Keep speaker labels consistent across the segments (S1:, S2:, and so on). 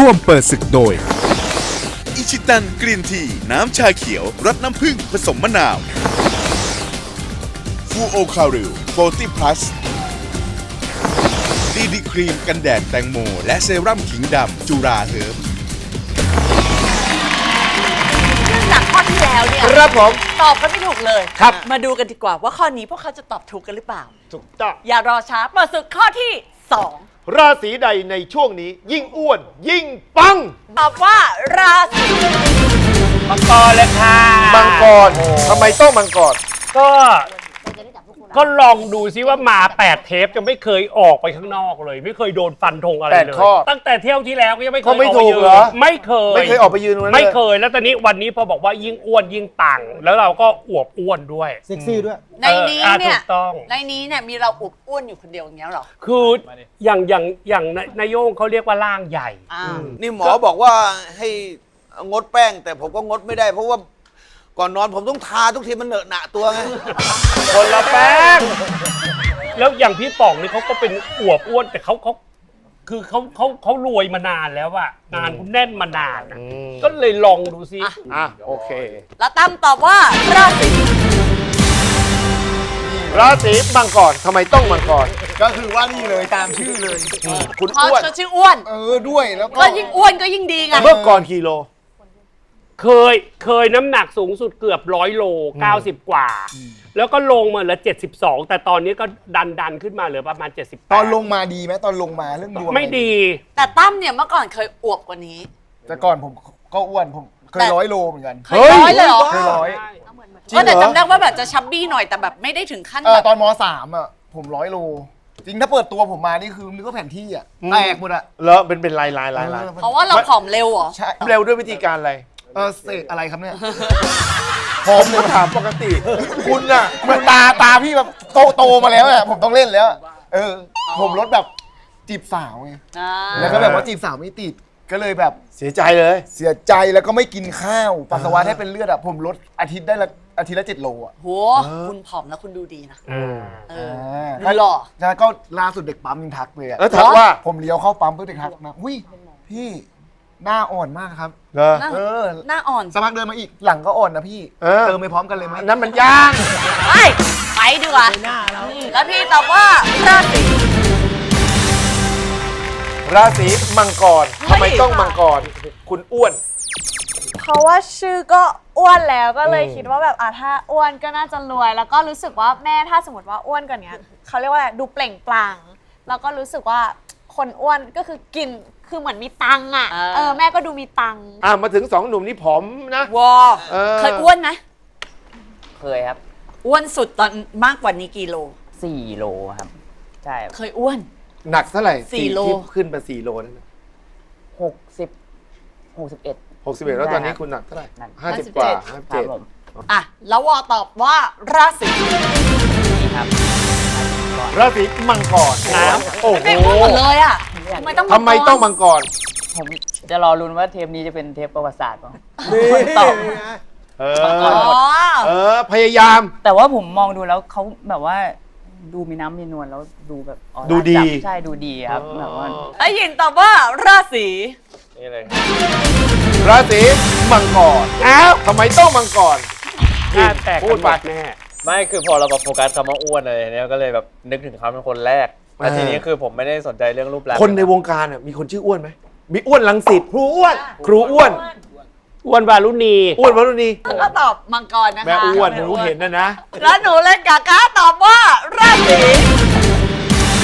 S1: ร่วมเปิดศึกโดย
S2: อิชิตันกรีนที น้ำชาเขียวรสน้ำผึ้งผสมมะนาวฟูโอคาริล40 plus ดีดีครีมกันแดดแตงโม และเซรั่มขิงดำจุราเฮิร์บ
S3: เนื่องจากข้อที่แล้วเนี่ย
S4: ครับผม
S3: ตอบกันไม่ถูกเลย
S4: ครับ
S3: มาดูกันดีกว่าว่าข้อนี้พวกเขาจะตอบถูกกันหรือเปล่า
S4: ถูกต้อง
S3: อย่ารอช้าเปิดศึกข้อที่2
S4: ราศีใดในช่วงนี้ ยิ่งอ้วน ยิ่งปัง
S3: ตอบว่าราศี
S5: มังกรเลยค่ะ
S4: มังกรทำไมต้องมังกร
S5: ก็ ก็ลองดูซิว่ามาแปดเทปจะไม่เคยออกไปข้างนอกเลย ไม่เคยโดนฟันธงอะไร
S4: แปด
S5: เลย
S4: ข้อ
S5: ตั้งแต่เที่ยวที่แล้วก็ยังไม่เคย
S4: เขาไม่
S5: ออก
S4: ถู
S5: ป
S4: ก
S5: ยืน
S4: เหรอ
S5: ไม่เคย
S4: ไม่เคยออกไปยืนตรงนั้น
S5: ไม่
S4: เลย
S5: เคยแล้วตอนนี้วันนี้พอบอกว่ายิ่งอ้วนยิ่งปัง แล้วเราก็อวบอ้วนด้วย
S6: เซ็กซี่ด้วย
S3: ในนี้
S5: อออะ
S3: เนี่ย
S5: ถูกต้อง
S3: ในนี้เนี่ยมีเราอุดอ้วนอยู่คนเดียวอย่างเงี้ยเหรอ
S5: คืออย่างอย่างอย่างนนายโยงเขาเรียกว่าร่างใหญ่
S3: อ่า
S7: นี่หมอบอกว่าให้งดแป้ง แต่ผมก็งดไม่ได้เพราะว่า ก่อนนอนผมต้องทาทุกทีมันเหนอะหนะตัวไง
S5: คนละแป้ง แล้วอย่างพี่ป๋องนี่เขาก็เป็นอวบอ้วนแต่เขาเขาคือเขาเขาเขารวยมานานแล้วอะงานเขาแน่นมานานอะก็เลยลองดูซิ
S4: อะโอเค
S3: แล้วตั้มตอบว่าราศี
S4: ราศีมังกรทำไมต้องมังกร
S6: ก็คือว่านี่เลยตามชื่อเลย
S4: คุณ
S3: เพราะ
S4: อ้วน
S3: เขาชื่ออ้วน
S6: เออด้วยแล้วก็
S3: ก็ยิ่งอ้วนก็ยิ่งดีไง
S4: เมื่อก่อนกิโล
S5: เคยเคยน้ำหนักสูงสุดเกือบร้อยโล 90 กว่า แล้วก็ลงมาเหลือ 72 แต่ตอนนี้ก็ดันดันขึ้นมาเหลือประมาณ78
S6: ตอนลงมาดีไหมตอนลงมาเรื่องดวง
S5: ไม่ดี
S3: แต่ตั้มเนี่ยเมื่อก่อนเคยอวบกว่านี้
S6: แต่ก่อนผมก็อ้วนผมเค
S3: แต่
S6: ยร้อยโลเหมือนกัน
S3: เคยร้อยเลยเหรอ
S6: เคยร้อย
S3: ก็แต่จำได้ว่าแบบจะชับบี้หน่อยแต่แบบไม่ได้ถึงขั้น
S6: เออ
S3: แบบ
S6: ตอนมสามอะผมร้อยโลจริงถ้าเปิดตัวผมมานี่คือนึกว่าแผนที่อะแตกหมดอะ
S4: แล้วเป็นเป็นลายลายลายลาย
S6: ออ
S3: เพราะว่าเราผอมเร็วเหรอ
S6: ใช่
S4: เร็วด้วยวิธีการอะไร
S6: เออเสกอะไรครับเนี่ย
S4: พร้อมเลยถามปกติ คุณน่ะ
S6: เหมือนตาตาพี่แบบโตโตมาแล้วอะผมต้องเล่นแล้วอะเออ ผมลดแบบจีบสาวไง
S3: อ่า
S6: แล้วก็แบบว่าจีบสาวไม่ติด ก็เลยแบบ
S4: เสียใจเลย
S6: เสียใจแล้วก็ไม่กินข้าวปัสสาวะแทบเป็นเลือดอะผมลดอาทิตย์ได้ละอาทิตย์ละเจ็ดโลอะ
S3: โหคุณผอมแล้วคุณดูดีนะเออ
S6: อ่า
S3: ดูหล่อ
S6: ใช่ก็ล่าสุดเด็กปั๊มยังทักเลยอะ
S4: แล้วถามว่า
S6: ผมเลี้ยวเข้าปั๊มเพื่อเด็กทักมาหุ้ยพี่ หน้าอ่อนมากครับ
S4: เหรอ
S3: หน้า
S6: เออ
S3: หน้าอ่อน
S6: สักพักเดินมาอีกหลังก็อ่อนนะพี่
S4: เออ
S6: เติมไปพร้อมกันเลยไหม
S4: อันนั้นมันย่าง
S3: ไปไปดีกว่าแล้วพี่ตอบว่าราศี
S4: ราศีมังกรทำไมต้องมังกร คุณอ้วน
S8: เพราะว่าชื่อก็อ้วนแล้วก็เลยคิดว่าแบบอะถ้าอ้วนก็น่าจะรวย แล้วก็รู้สึกว่าแม่ถ้าสมมติว่าอ้วนกว่านี้เขาเรียกว่าอะไรดูเปล่งปลั่งแล้วก็รู้สึกว่า คนอ้วนก็คือกินคือเหมือนมีตังค์อะเออแม่ก็ดูมีตังค์
S4: อะมาถึงสองหนุ่มนี่ผอมนะ
S3: วอ
S4: เออ
S3: เคยอ้วนไหม
S9: เคยครับ
S3: อ้วนสุดตอนมากกว่านี้กี่โล
S9: สี่โลครับ ใช่ครับ
S3: เคยอ้วน
S4: หนักเท่าไหร่
S3: สี่โล
S4: ที่ขึ้นไปสี่โลนั่น
S9: หกสิบหกสิบเอ็ด
S4: หกสิบเอ็ดแล้วตอนนี้
S9: ได้ครับ
S4: คุณหนักเท่าไหร่
S9: หนัก
S4: ห้าสิบกว่าห้า
S9: ครั
S4: เจ็
S9: บ
S4: ด
S9: ผม
S3: อะแล้ววอตอบว่าราศี
S9: นี่ครับ
S4: ราศีมังกรโอ้โห
S3: ไม่อ้วนหมดเลยอะทำไมต้อง
S4: ทำไมต้องมังกร
S9: ผมจะรอรุ้นว่าเทปนี้จะเป็นเทปประวัติศาสตร์ป่ะตอบ
S4: เอ
S3: อ๋
S4: อ
S3: อ
S4: เออ พยายาม
S9: แต่ว่าผมมองดูแล้วเขาแบบว่าดูมีน้ำมีนวลแล้วดูแบบออร่า
S4: ดูดี
S9: จับใช่ดูดีครับแบบว่า
S3: ไอ้ยินตอบว่าราศี
S5: นี่เลย
S4: ราศีมังกร
S5: อ้าว
S4: ทำไมต้องมังกร
S5: หน้าแตก
S4: พู
S5: กั
S4: ด
S5: น
S4: ไป
S5: หมดแน่
S10: ไม่คือพอเรามาโฟกัสคำว่าอ้วนอะไรเนี่ยก็เลยแบบนึกถึงเขาเป็นคนแรกแต่ทีนี้คือผมไม่ได้สนใจเรื่องรูปลักษณ์
S4: คนในวงการน่ะมีคนชื่ออ้วนไหมมีอ้วนลังสิตครูอ้วน ครูอ้วน
S5: อ้วนวารุณี
S4: อ้วนวรุณี
S3: แล้วก็ตอบมังกรนะคะ
S4: แม่อ้วนหนูเห็นนะนะ
S3: แล้วหนูเล่นกากาตอบว่าราศี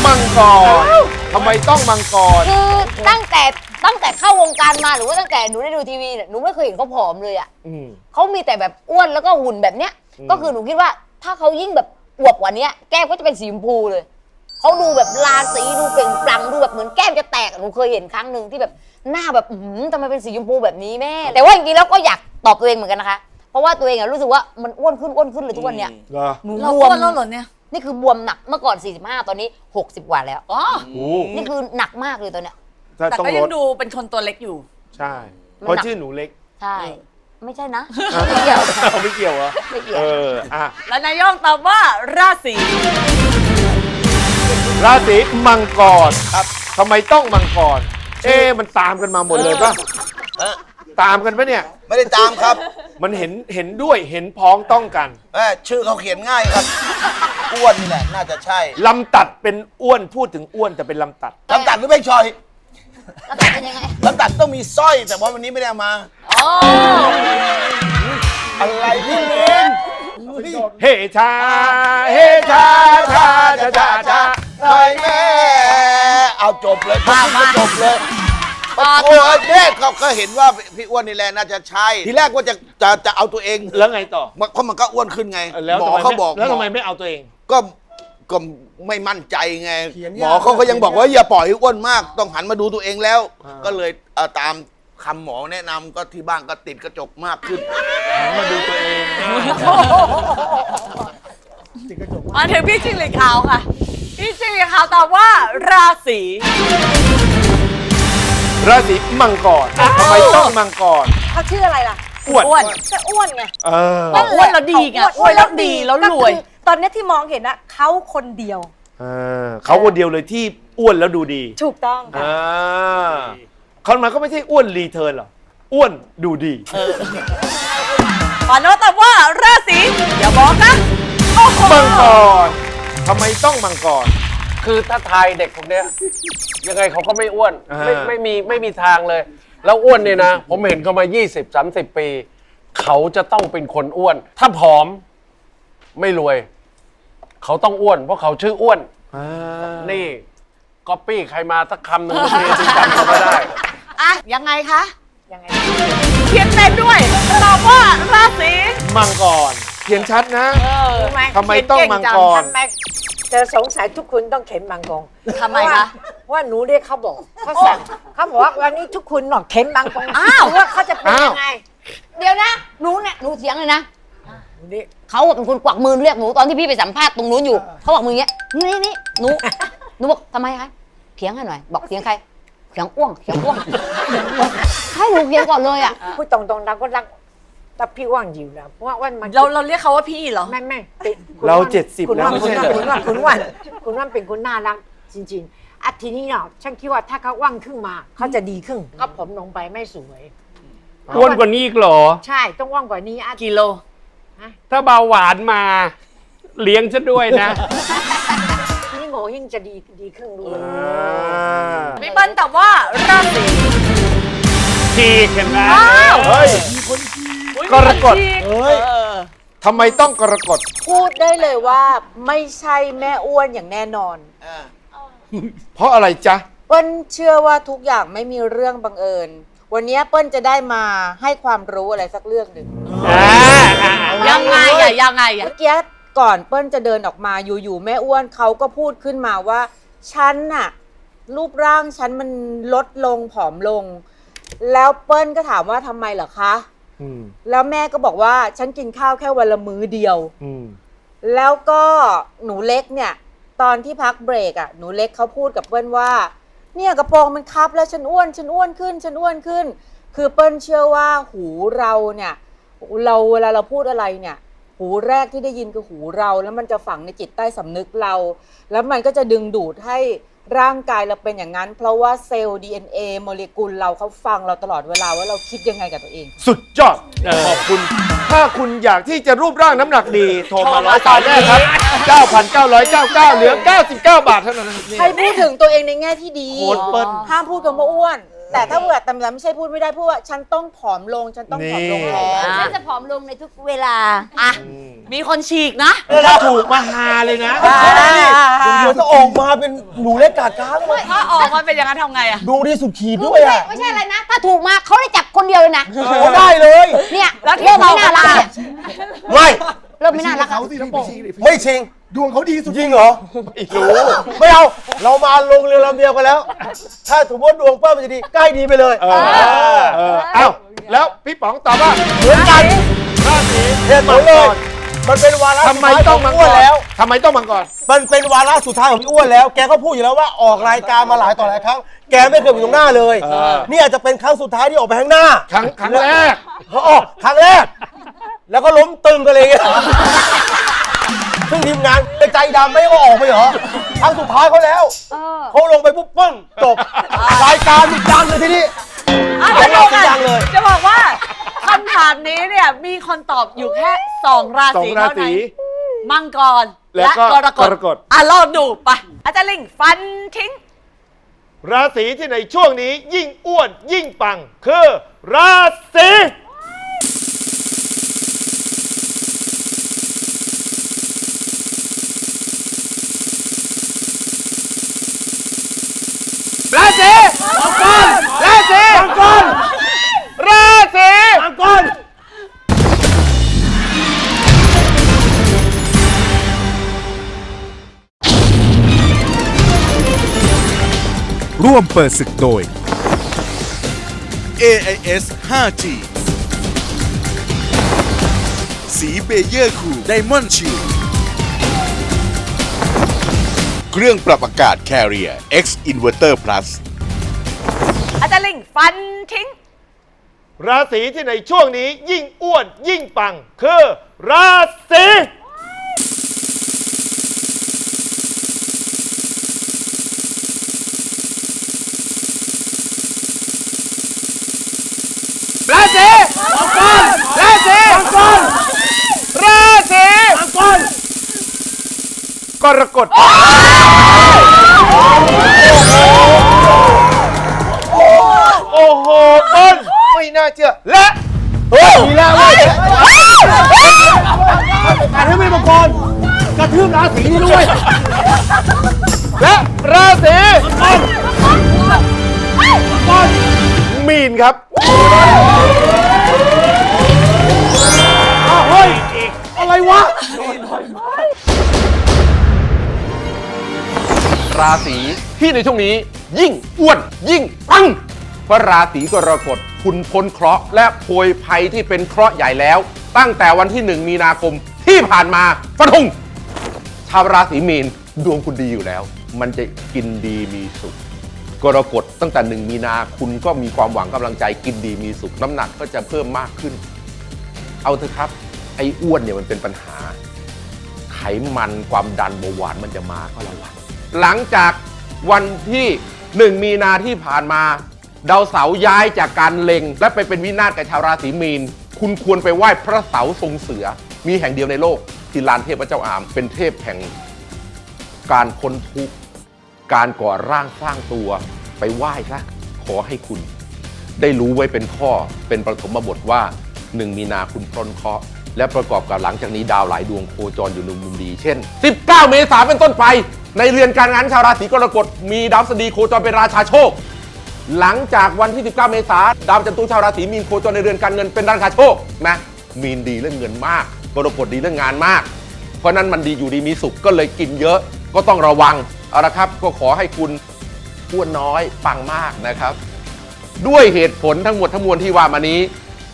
S4: มังกรทำไมต้องมังกร
S11: คือตั้งแต่ตั้งแต่เข้าวงการมาหรือว่าตั้งแต่หนูได้ดูทีวีเนี่ยหนูไม่เคยเห็นเขาผอมเลยอะ
S4: อืม
S11: เขามีแต่แบบอ้วนแล้วก็หุ่นแบบเนี้ย
S4: อืม
S11: ก็คือหนูคิดว่า ถ้าเขายิ่งแบบอวบกว่านี้แก้มก็จะเป็นสีชมพูเลย เขาดูแบบราศีดูเปล่งปลั่งดูแบบเหมือนแก้มจะแตกอะหนูเคยเห็นครั้งหนึ่งที่แบบหน้าแบบอื้อหือทำไมเป็นสีชมพูแบบนี้แม่ แต่ว่าจริงๆแล้วก็อยากตอบตัวเองเหมือนกันนะคะ เพราะว่าตัวเองอะรู้สึกว่ามันอ้วนขึ้นอ้วนขึ้นเลยทุกวันเนี้ย
S4: เหรอ
S11: หนู
S3: เรา
S11: บ
S3: อ้
S11: ว
S3: ว
S11: ม
S3: นแล้วเหรอเนี่ย
S11: นี่คือบวมหนักเมื่อก่อน 45 ตอนนี้ 60 กว่าแล้ว
S3: อ๋อ
S4: โอ้
S11: นี่คือหนักมากเลยตอนเนี้ย
S4: ถ้า
S3: แต่
S4: ต้อง
S3: ก็
S4: ล
S3: ยัง
S4: ด
S3: ดูเป็นคนตัวเล็กอยู่
S4: ใช่
S11: มัน
S4: เพราะ
S11: หนัก
S4: ชื่อหนูเล็ก
S11: ใช่ ไม่ใช่นะไม่เกี่ยว
S4: เอาไม่เกี่ยวเหรอ
S11: ไม่เกี่ยว
S4: เอออะ
S3: แล้วนายย่องตอบว่าราศี
S4: ราศีมังกรครับทำไมต้องมังกร เอ๊ะมันตามกันมาหมดเลยป่ะ
S7: ฮะ
S4: ตามกันปะเนี่ย
S7: ไม่ได้ตามครับ
S4: มันเห็นเห็นด้วยเห็นพ้องต้องกัน
S7: เอ้ยชื่อเขาเขียนง่ายครับอ้วนนี่แหละน่าจะใช่
S4: ลำตัดเป็นอ้วนพูดถึงอ้วนแต่เป็นลำตัด
S7: ลำตัดหรือไม่ชอย
S11: แล้วแต่เป็นยังไง
S7: ลำตัดต้องมีสร้อย แต่ว่าวันนี้ไม่ได้เอามา
S11: อ๋อ
S7: อะไรพี่เล่น
S4: เฮชา เฮชาชาชาชาชา
S7: หน่อยแม่เอาจบเลยมามาจบเลยปะโถเด็กเขาก็เห็นว่าพี่อ้วนนี่แหละน่าจะใช่ ทีแรกว่าจะจะจะเอาตัวเอง
S4: แล้วไงต่อ
S7: มันเพราะมันก็อ้วนขึ้นไง
S4: แล้ว
S7: หมอ
S4: ทำไม
S7: เขา
S4: ไม่
S7: บอก
S4: แล้วทำไม
S7: หอ
S4: ไม่เอาตัวเอง
S7: ก็ก็ ไม่มั่นใจไงหมอเขาก็ยังบอกว่าอย่าปล่อยให้อ้วนมาก ต้องหันมาดูตัวเองแล้วก็เลยเอ่อตามคำหมอแนะนำก็ที่บ้านก็ติดกระจกมากขึ้น
S4: มาดูตัวเอง
S3: มาถึงพี่จิงหรีดขาวค่ะ พี่จิงหรีดขาวตอบว่าราศี
S4: ราศีมังกรทำไมต้องมังกร
S11: เขาชื่ออะไรล่ะ
S4: อ้วน
S3: อ้วน
S11: ก็อ้วนไง
S4: เออ
S3: อ้วนแล้วดีไงอ้วนแล้วดีแล้วรวย
S11: ต อนนี้ที่มองเห็นนะเขาคนเดียว
S4: เออเขาคนเดียวเลยที่อ้วนแล้วดูดี
S11: ถูกต้องค่ะ
S4: อ่าเขามาก็ไม่ใช่อ้วนรีเทิร์นหรออ้วนดูดี
S3: ปาโนตตอบว่าราศีอย่าบอกนะโอ้โห
S4: มังกรทำไมต้องมังกร
S5: คือถ้าทายเด็กพวกเนี้ยยังไงเขาก็ไม่อ้วน
S4: อ่า
S5: ไม่ไม่มีไม่มีทางเลย แล้วอ้วนเนี่ยนะ ผมเห็นเขามา 20 30 ปี เขาจะต้องเป็นคนอ้วน ถ้าผอมไม่รวย เขาต้องอ้วน เพราะเขาชื่ออ้วน
S4: อ่า
S5: นี่ก๊อปปี้ใครมาสักคำหนึ่งเมื่อกี้ที่จำเขาไม่ได้
S3: อะ ยังไงคะ
S11: ยังไง
S3: เขียนเต็มด้วยตอบว่าราศี
S4: มังกร เขียนชัดนะทำไมต้องมังกร
S1: จะสงสัยทุกคนต้องเข็นมังกร
S3: ทำไมคะ
S1: ว่าหนูเรียกเขาบอกเขาสั่งเขาบอกว่าวันนี้ทุกคนหนอกเข็นมังกร
S3: อ้าว
S1: ว่าเขาจะเป็น
S4: อ้าว
S1: ยังไง
S11: เดี๋ยวนะ หนูเนี่ย หนูเถียงเลยนะ
S1: ห นูนี่
S11: เขาอะเป็นคนกวักมือเรียกหนูตอนที่พี่ไปสัมภาษณ์ตรงนู้นอยู่เขาบอกมืออย่างเงี้ยนี่นี่หนู หนูบอกทำไมคะเถียงให้หน่อย บอกเถียงใครเถียงอ้วงเถียงอ้วงให้หนูเถียงก่อนเลยอะ
S1: พูดตรงๆเราก็รักแต่พี่ว่างอยู่นะเพราะว่าวันมัน
S3: เราเราเรียกเขาว่าพี่เหรอ
S1: ไม่ไม่เป็นคุณ
S4: เรา
S1: ว่น
S4: เจ็ดสิบ
S1: คุณ
S4: แล้ว
S1: ว่าน
S4: ไม่
S1: คุณ
S4: ใช่
S1: ว่าน
S4: เหรอ
S1: คุณว่านคุณว่านคุณว่านเป็นคนน่ารักจริงๆอะทีนี้เนาะฉันคิดว่าถ้าเขาว่างขึ้นมาเขาจะดีขึ้นก็ผมลงไปไม่สวย
S5: อ้วนกว่านี้อีกเหรอ
S1: ใช่ต้องว่างกว่านี้อะ
S3: กิโล
S5: ถ้าเบาหวานมาเลี้ยงฉันด้วยนะ
S1: ทีนี้โง่ยิ่งจะดีดีขึ้นด้วย
S3: พี่เปิ้ลตอบว่าราศี
S5: ฉีกเห็นไหม
S4: เฮ้ยกรกฎ
S3: เฮ้ย
S4: ทำไมต้องกรกฎ
S1: พูดได้เลยว่าไม่ใช่แม่อ้วนอย่างแน่นอน
S4: เพราะอะไรจ๊ะ
S1: เปิ้ลเชื่อว่าทุกอย่างไม่มีเรื่องบังเอิญ วันนี้เปิ้ลจะได้มาให้ความรู้อะไรสักเรื่องหนึ่ง
S5: อ่าอ่า
S3: ยังไงอะยังไงอะ
S1: เมื่อกี้ก่อนเปิ้ลจะเดินออกมาอยู่ๆแม่อ้วนเขาก็พูดขึ้นมาว่าฉันน่ะรูปร่างฉันมันลดลงผอมลง แล้วเปิ้ลก็ถามว่าทำไมเหรอคะ
S4: อืม
S1: แล้วแม่ก็บอกว่าฉันกินข้าวแค่วันละมื้อเดียว
S4: อืม
S1: แล้วก็หนูเล็กเนี่ย ตอนที่พักเบรกอะหนูเล็กเขาพูดกับเปิ้ลว่า เนี่ยกระโปรงมันคับแล้วฉันอ้วนฉันอ้วนขึ้นฉันอ้วนขึ้น คือเปิ้ลเชื่อว่าหูเราเนี่ยเราเวลาเราพูดอะไรเนี่ย หูแรกที่ได้ยินคือหูเรา แล้วมันจะฝังในจิตใต้สำนึกเรา แล้วมันก็จะดึงดูดให้ ร่างกายเราเป็นอย่างนั้น เพราะว่าเซลล์ DNA โมเลกุลเราเขาฟังเราตลอดเวลาว่าเราคิดยังไงกับตัวเอง
S4: สุดยอด ขอบคุณ ถ้าคุณอยากที่จะรูปร่างน้ำหนักดี โทรมาร้อยสายแรกครับ 9,999 เหลือ 99 บาทเท่านั้นนะครับ
S1: ให้พูดถึงตัวเองในแง่ที่ดี
S4: โค้ดเปิ้ล
S1: ห้ามพูดคำว่าอ้วน แต่ถ้าเบื่อแต่ไม่ใช่พูดไม่ได้พูดว่าฉันต้องผอมลงฉันต้องผอมลง
S4: นี่
S1: แล้ว
S11: ฉันจะผอมลงในทุกเวลา
S3: อะ มีคนฉีกนะ
S4: ถ้าถูกมาฮาเลยนะ
S6: เดี๋ยวจะออกมาเป็นหนูเล็กกาดก้างเลย
S3: ถ้าออกมาเป็นอย่างนั้นทำไงอะ
S6: ดูที่สุดขีด
S11: ไม่
S6: ด้วย
S11: ใช่
S6: อะ
S11: ไม่ใช่อะไรนะ ถ้าถูกมาเขาได้จับคนเดียวเลยนะ
S6: โอ้ได้เลย
S11: เนี่ย
S3: แล้วที่
S11: เริ่มไม่
S3: เรา
S11: น่ารักเนี่ย
S6: ไม่
S11: เริ่มไม่น่ารักอะ
S6: ไม่จริง ดวงเขาดีสุดจริงเหรอไม่รู้ไม่เอาเรามาลงเรือลำเดียวกันแล้ว ถ้าสมมติดวงเปิ้ลมันจะดีใกล้ดีไปเลย
S4: เออเออเอ้าแล้วพี่ป๋องตอบว่า
S6: เหมือนกัน
S4: ราศี
S6: เหตุผลเลยมันเป็นวาระ
S4: ทำไมต้องมัง
S6: สุด
S4: ก
S6: ท้ายขอ้วน
S4: ร
S6: แล้ว
S4: ทำไมต้องมังกร
S6: มันเป็นวาระสุดท้ายของพี่อ้วนแล้ว แกก็พูดอยู่แล้วว่าออกรายการมาหลายต่อหลายครั้ง แกไม่เคยอยู่ตรงหน้าเลย
S4: เออ
S6: นี่อาจจะเป็นครั้งสุดท้ายที่ออกไปข้างหน้า
S4: ครั้งครั้งแรก
S6: เขาออกครั้งแรก แล้วก็ล้มตึงกันเลยไง ซึ่งทีมงานในใจดำไม่ให้เขาออกไปเหรอครั้งสุดท้ายเขาแล้วเขาลงไปปุ๊บปึ้งจบรายการมีดังเลยทีนี้
S3: อะ
S6: ข
S3: เดี๋
S6: อยง
S3: ว
S6: เรา
S3: ดู
S6: คือ
S3: กัน
S6: ดังเลย
S3: จะบอกว่าคำถามนี้เนี่ยมีคนตอบอยู่แค่สองรา
S4: สอง
S3: ศี
S4: รา
S3: เท่า
S4: ศี
S3: นั้นมังกร
S4: และ
S3: และ
S4: ก็
S3: กรกฎ
S4: กรกฎ
S3: อะลองดูไปอาจารย์ลิงฟันทิ้ง
S4: ราศีที่ในช่วงนี้ยิ่งอ้วนยิ่งปัง คือราศี ราศีมังกรราศีมังกรราศีมังกร
S2: ร่วมเปิดศึกโดย AIS 5G สีเบเยอร์คูไดมอนด์ชิล เครื่องปรับอากาศ Carrier X Inverter Plus
S3: อาจารย์ลิงฟันทิ้ง
S4: ราศีที่ในช่วงนี้ยิ่งอ้วนยิ่งปัง คือราศีราศีมังกรราศีมังกรราศีมังกร กรกฎโอ้โหต้นไม่น่าเชื่อ และ
S6: มีแล้วเว้ยการที่ไม่มังกรกระทืบราศีนี่ด้วย
S4: และราศีมังกรมีนครับ รา
S12: ศีที่ในช่วงนี้ ยิ่งอ้วนยิ่งปังเพราะราศีกรกฎคุณพ้นเคราะห์และโพยภัยที่เป็นเคราะห์ใหญ่แล้ว ตั้งแต่วันที่หนึ่งมีนาคมที่ผ่านมาฟะทุงชาวราศีมีนดวงคุณดีอยู่แล้ว มันจะกินดีมีสุขกรกฎตั้งแต่หนึ่งมีนาคุณก็มีความหวังกำลังใจกินดีมีสุข น้ำหนักก็จะเพิ่มมากขึ้น เอาเถอะครับ ไอ้อ้วนเนี่ยมันเป็นปัญหา ไขมันความดันเบาหวานมันจะมาก็ระวัง หลังจากวันที่ 1 มีนาที่ผ่านมา ดาวเสาร์ย้ายจากการเล็ง และไปเป็นวินาศกับชาวราศีมีน คุณควรไปไหว้พระเสาทรงเสือ มีแห่งเดียวในโลก ที่ลานเทพเจ้าอาม เป็นเทพแห่ง การพ้นทุกข์การก่อร่างสร้างตัวไปไหว้ซะขอให้คุณ ได้รู้ไว้เป็นข้อเป็นประถมบทว่า1มีนาคุณพ้นเคราะห์และประกอบกับหลังจากนี้ดาวหลายดวงโคจรอยู่ในมุมดี เช่น 19 เมษายนเป็นต้นไป ในเรือนการงานชาวราศีกรกฎมีดาวสดีโคจรเป็นราชาโชค หลังจากวันที่ 19 เมษายนดาวจันทรุชาวราศีมีนโคจรในเรือนการเงินเป็นราชาโชคนะมีนดีเรื่องเงินมากกรกฎดีเรื่องงานมาก เพราะนั้นมันดีอยู่ดีมีสุขก็เลยกินเยอะก็ต้องระวังเอาละครับก็ขอให้คุณอ้วนน้อยปังมากนะครับ ด้วยเหตุผลทั้งหมดทั้งมวลที่ว่ามานี้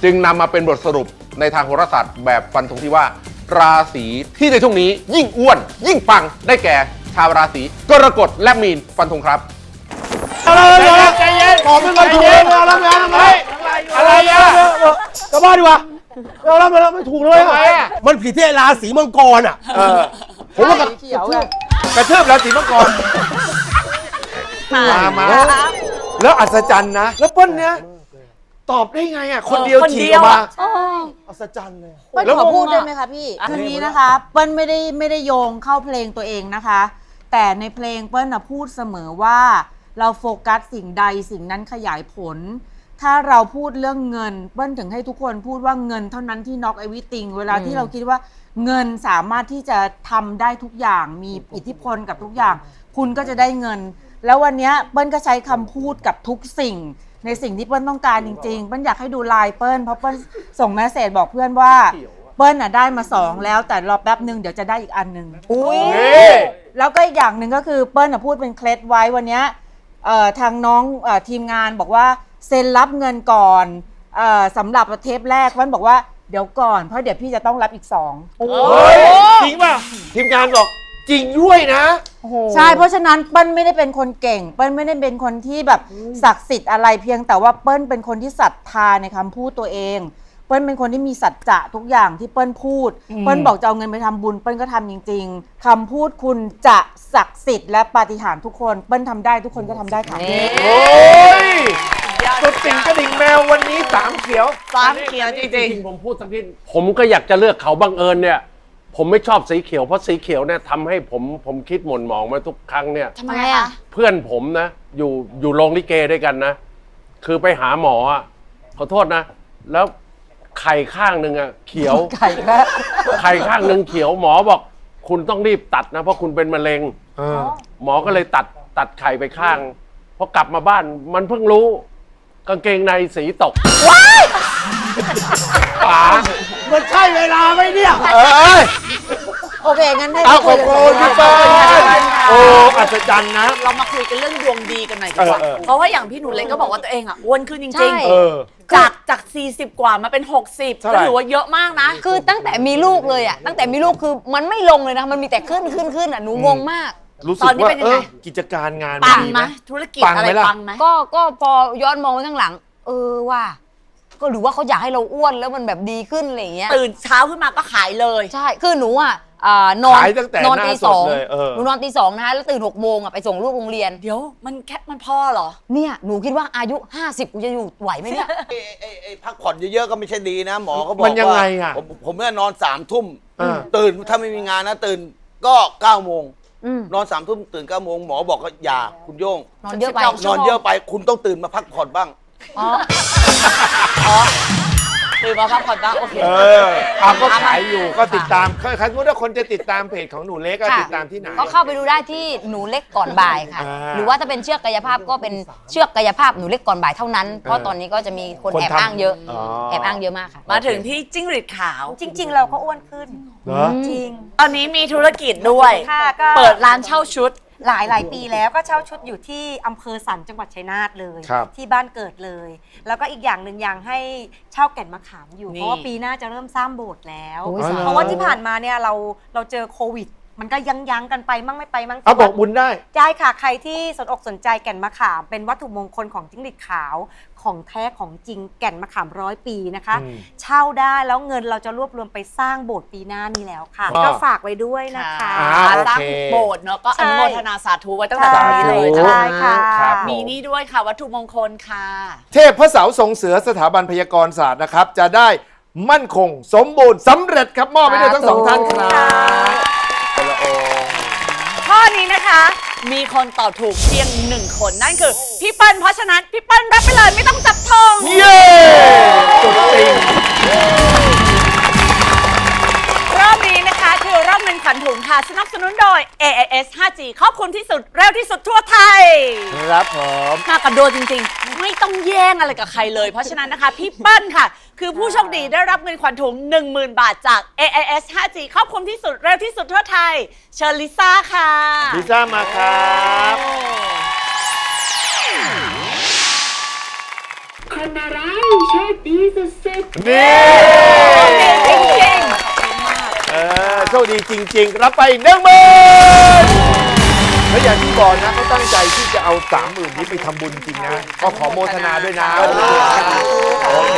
S12: จึงนำมาเป็นบทสรุปในทางโหราศาสตร์แบบฟันธงที่ว่า ราศีที่ในช่วงนี้ยิ่งอ้วน ยิ่งปังได้แก่ ชาวราศีกรกฎและมีนฟันธงครับ
S4: ใจเย็นขอไม่เคยถูกเลยเอาแล้วงานทำไมอะไรอะ
S6: กลับบ้านดีกว่าเราแล้วไม่ไม่ถูกเลย
S4: ทำไมอะ
S6: มันผิดที่ไอ้ราศีมังกรอะ
S4: เออ
S6: ผมว่ากับ
S1: สีเขียวไง
S4: กระเทืบราศีมังกรมามาแล้วอัศจรรย์นะ แล้วเปิ้ลเนี่ยตอบได้ไงอะคนเดียว
S3: คน
S4: ฉี
S3: เดี
S4: ก
S3: ย
S4: อ
S3: ว
S4: อก
S3: อะ
S4: มา
S6: อัศจรรย์เลย
S1: เปิ้ล
S4: แล้ว
S1: ขอพูดได้ไหมคะพี่คืออย่างนี้นะคะ เปิ้ลไม่ได้ไม่ได้โยงเข้าเพลงตัวเองนะคะ แต่ในเพลงเปิ้ลนะพูดเสมอว่า เราโฟกัสสิ่งใดสิ่งนั้นขยายผล ถ้าเราพูดเรื่องเงิน เปิ้ลถึงให้ทุกคนพูดว่าเงินเท่านั้นที่น็อกไอวิติงเวลาที่เราคิดว่าเงินสามารถที่จะทำได้ทุกอย่างมีอิทธิพลกับทุกอย่าง คุณก็จะได้เงิน แล้ววันเนี้ยเปิ้ลก็ใช้คำพูดกับทุกสิ่ง ในสิ่งที่เปิ้ลต้องการจริงๆ เปิ้ลอยากให้ดูไลน์เปิ้ลเพราะเปิ้ลส่งเมสเซจบอกเพื่อนว่า เปิ้ลน่ะได้มาสองแล้วแต่รอแป๊บหนึ่งเดี๋ยวจะได้อีกอันหนึ่ง
S4: นี่
S1: แล้วก็อีกอย่างหนึ่งก็คือเปิ้ลน่ะพูดเป็นเคล็ดไว้วันเนี้ยเอ่อทางน้องเออทีมงานบอกว่าเซ็นรับเงินก่อนเออสำหรับเทปแรกเปิ้ลบอกว่าเดี๋ยวก่อนเพราะเดี๋ยวพี่จะต้องรับอีกสอง
S4: เฮ้ยจริงป่ะทีมงานบอกจริงด้วยนะ
S1: ใช่เพราะฉะนั้นเปิ้ลไม่ได้เป็นคนเก่ง เปิ้ลไม่ได้เป็นคนที่แบบศักดิ์สิทธิ์อะไรเพียงแต่ว่าเปิ้ลเป็นคนที่ศรัทธาในคำพูดตัวเอง เปิ้ลเป็นคนที่มีสัจจะทุกอย่างที่เปิ้ลพูด เปิ้ลบอกจะเอาเงินไปทำบุญ เปิ้ลก็ทำจริง ๆคำพูดคุณจะศักดิ์สิทธิ์และปาฏิหาริย์ทุกคน เปิ้ลทำได้ทุกคนก็ทำได้ค่ะ
S4: โอ้ยสุดติ่งกระดิ่งแมววันนี้สามเขียว
S3: สามเขียวจริง
S5: ผมพูดสักนิดผมก็อยากจะเลือกเขาบังเอิญเนี่ยผมไม่ชอบสีเขียวเพราะสีเขียวเนี่ยทำให้ผมผมคิดหม่นหมองมาทุกครั้งเนี่ย
S11: ทำไมอะ
S5: เพื่อนผมนะอยู่อยู่โรงลิเกด้วยกันนะ คือไปหาหมออะขอโทษนะ แล้ว ไข่ข้างหนึ่งอะเขียว
S1: ไข่แค่
S5: ไข่ข้างหนึ่งเขียวหมอบอก คุณต้องรีบตัดนะ เพราะคุณเป็นมะเร็งหมอก็เลยตัดตัดไข่ไปข้างพอกลับมาบ้านมันเพิ่งรู้ กางเกงในสีตกป๋า
S6: มันใช่เวลาไหมเนี่ย
S4: เอ้ย
S1: โอเค งั้นให้
S4: เอาข
S1: คุ
S4: อยบ
S1: กัน
S4: คุณ
S1: ต่
S4: พี่
S1: อ
S4: เปิ้ลโอ้อัศจรรย์นะ
S3: เรามาคุยกันเรื่องดวงดีกันหน่อยดีกว่า
S4: เออเออ
S3: เพราะว่าอย่างพี่หนูเล็กก็บอกว่าตัวเองอะอ้วนขึ้นจ
S11: ใช่
S3: ริง
S4: เออ
S3: ๆ จากจาก 40 กว่ามาเป็น 60
S4: เท่าไห
S3: ก็
S4: ร่
S3: ถือว่าเยอะมากนะ
S11: คือตั้งแต่มีลูกเลยอะตั้งแต่มีลูกคือมันไม่ลงเลยนะมันมีแต่ขึ้นขึ้นขึ้นอะหนูงงมาก
S4: รู้สึ
S3: ต
S4: ก
S3: อนนี้
S4: ว่า
S3: เป็นยั
S4: เอง
S3: ไง
S4: อกิจการงาน
S3: ปัง
S4: ดี
S3: ไห
S4: ไห
S3: ม
S4: ม
S3: ธุรกิจ
S4: ปัง
S3: อะ
S4: ไห
S3: ไร
S4: มล่ะ
S3: ปังไหม
S11: ก็ก็พอย้อนมองไปข้างหลัง เออว่า ก็หรือว่าเขาอยากให้เราอ้วนแล้วมันแบบดีขึ้นอะไรอย่างเงี้ย
S3: ตื่นเช้าขึ้นมาก็ขายเลย
S11: ใช่คือหนูอะ อ่านอน
S4: ขายตั้งแต่
S11: นอน
S4: หน้า
S11: ตี
S4: ส
S11: ส
S4: ด
S11: อง
S4: เลยเออ
S11: หนูนอนตีสองนะคะแล้วตื่นหกโมงอะไปส่งลูกโรงเรียน
S3: เดี๋ยวมันแค่มันพ่อเหรอ
S11: เนี่ยหนูคิดว่าอายุ 50กูจะอยู่ไหวไหมเนี่ย
S7: ไอ้ไอ้ไอ้พักผ่อนเยอะๆก็ไม่ใช่ดีนะ หมอก็บอก
S4: มันยังไง
S7: ว่า
S4: อะ
S7: ผมผมเนี่ยนอนสามทุ่ม
S4: อ่า
S7: ตื่นถ้าไม่มีงานนะตื่นก็เก้าโมง
S11: อืม
S7: นอนสามทุ่มตื่นเก้าโมงหมอบอกก็อย่าคุณโย่ง
S11: นอนเยอะไป
S7: นอนเยอะไปคุณต้องตื่นมาพักผ่อนบ้าง
S11: อ๋อ
S3: ตื่นมาพักผ่อนบ้างโอเค
S4: เออเอาก็ขายอยู่ก็ติดตามใครใครสมมติว่าคนจะติดตามเพจของหนูเล็กก็
S11: ค่ะ
S4: ติดตามที่ไหน
S11: ก็เข้าไปดูได้ที่หนูเล็กก่อนบ่ายค่ะ
S4: อ่า
S11: หรือว่าถ้าเป็นเชือกกายภาพก็เป็นเชือกกายภาพหนูเล็กก่อนบ่ายเท่านั้น เพราะตอนนี้ก็จะมีคน
S4: คน
S11: แอบ
S4: ทำ
S11: อ้างเยอะ
S4: อ๋อ
S11: แอบอ้างเยอะมากค่ะ
S3: มาถึงที่จิ้งหรีดขาว
S8: จริง ๆ เราก็อ้วนขึ้น
S4: เหรอ
S8: จริง
S3: ตอนนี้มีธุรกิจด้วย
S8: ค่ะก็
S3: เปิดร้านเช่าชุด
S8: หลายหลายปีแล้วก็เช่าชุดอยู่ที่อำเภอสันจังหวัดชัยนาทเลย
S4: ครับ
S8: ที่บ้านเกิดเลย แล้วก็อีกอย่างหนึ่งยังให้เช่าแก่นมะขามอยู่
S3: นี่
S8: เพราะว่าปีหน้าจะเริ่มสร้างโบสถ์แล้ว
S11: โอ้ยสาธุ
S8: เพราะว่าที่ผ่านมาเนี่ยเราเราเจอโควิด มันก็ยังยังๆกันไปมั่งไม่ไปมั่ง
S4: เอาบอกบุญได้
S8: ใช่ค่ะใครที่สนอกสนใจแก่นมะขามเป็นวัตถุมงคลของจิ้งหรีดขาว ของแท้ของจริงแก่นมะขามร้อยปีนะคะ
S4: อืม
S8: เช่าได้แล้วเงินเราจะรวบรวมไปสร้างโบสถ์ปีหน้านี้แล้วค่ะ
S4: อ่า
S8: ก็ฝากไว้ด้วยนะคะ
S4: อ่าโอเค
S3: สร้างโบสถ์เนาะก็อ
S8: ใช่
S3: นุโมทนาสาธุไว้ตั้งแต่ตอนนี้เลย
S4: สาธุ
S3: นะ
S8: ใช่ค่ะ
S4: ครับผม
S3: มีนี่ด้วยค่ะวัตถุมงคลค่ะ
S4: เทพพระเสาทรงเสือสถาบันพยากรศาสตร์นะครับ จะได้มั่นคงสมบูรณ์สำเร็จครับมอบไปด้วยทั้งสองท่านครับคนละองค์
S3: ข้อนี้นะคะ มีคนตอบถูกเพียงหนึ่งคนนั่นคือพี่เปิ้ลเพราะฉะนั้นพี่เปิ้ลรับไปเลยไม่ต้องจับทอง
S4: เย้ สุดติง
S3: เงินขวัญถุงค่ะสนับสนุนโดย AIS 5G ครอบคลุมที่สุด เร็วที่สุดทั่วไทย
S4: ครับผม
S3: มากับโดจริงๆ ไม่ต้องแย่งอะไรกับใครเลย เพราะฉะนั้นนะคะพี่เปิ้ลค่ะ คือผู้โชคดีได้รับเงินขวัญถุง 10,000 บาทจาก AIS 5G ครอบคลุมที่สุด เร็วที่สุดทั่วไทย เชิญลิซ่าค่ะ
S4: ลิซ่ามาครับ
S13: คนอะไรโชคดีสุดๆ
S4: นี่
S3: จริง
S4: เออ โชคดีจริง ๆ รับไปอีกหนึ่งหมื่นแล้วอย่างที่บอกนะเขาตั้งใจที่จะเอาสามหมื่นนี้ไปทำบุญจริงนะ ก็ขอโมทนาด้วยนะ โอเค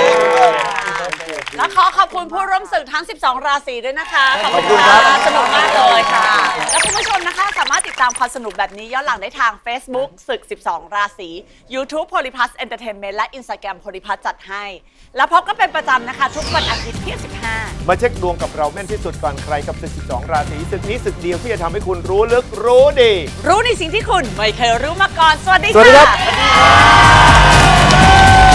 S3: และขอขอบคุณผู้ร่วมศึกทั้ง 12 ราศีด้วยนะคะ
S4: ขอบคุณครับ
S3: สนุกมากเลยค่ะ และคุณผู้ชมนะคะสามารถติดตามความสนุกแบบนี้ย้อนหลังได้ทาง Facebook ศึก 12 ราศี YouTube Polyplus Entertainment และ Instagram Polyplus จัดให้ แล้วพบกันเป็นประจำนะคะ ทุกวันอาทิตย์ที่ 15
S4: มาเช็คดวงกับเราแม่นที่สุดก่อนใครกับศึก 12 ราศีศึกนี้ศึกเดียวที่จะทำให้คุณรู้ลึกรู้ดี
S3: รู้ในสิ่งที่คุณไม่เคยรู้มาก่อน สวัสดี
S4: สวัสดี
S3: ค่ะ
S4: ครับ